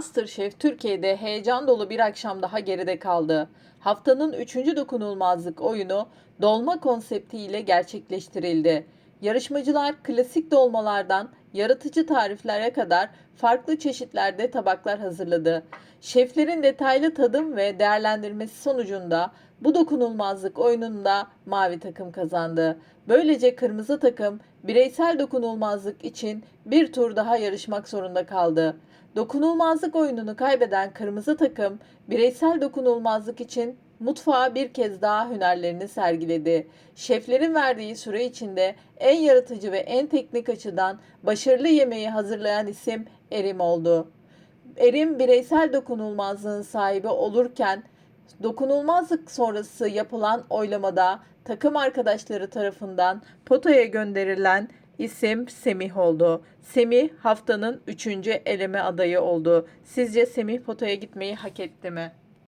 MasterChef Türkiye'de heyecan dolu bir akşam daha geride kaldı. Haftanın 3. dokunulmazlık oyunu dolma konseptiyle gerçekleştirildi. Yarışmacılar klasik dolmalardan yaratıcı tariflere kadar farklı çeşitlerde tabaklar hazırladı. Şeflerin detaylı tadım ve değerlendirmesi sonucunda bu dokunulmazlık oyununda mavi takım kazandı. Böylece kırmızı takım bireysel dokunulmazlık için bir tur daha yarışmak zorunda kaldı. Dokunulmazlık oyununu kaybeden kırmızı takım bireysel dokunulmazlık için mutfağa bir kez daha hünerlerini sergiledi. Şeflerin verdiği süre içinde en yaratıcı ve en teknik açıdan başarılı yemeği hazırlayan isim Erim oldu. Erim bireysel dokunulmazlığın sahibi olurken dokunulmazlık sonrası yapılan oylamada takım arkadaşları tarafından potaya gönderilen isim Semih oldu. Semih haftanın 3. eleme adayı oldu. Sizce Semih potaya gitmeyi hak etti mi?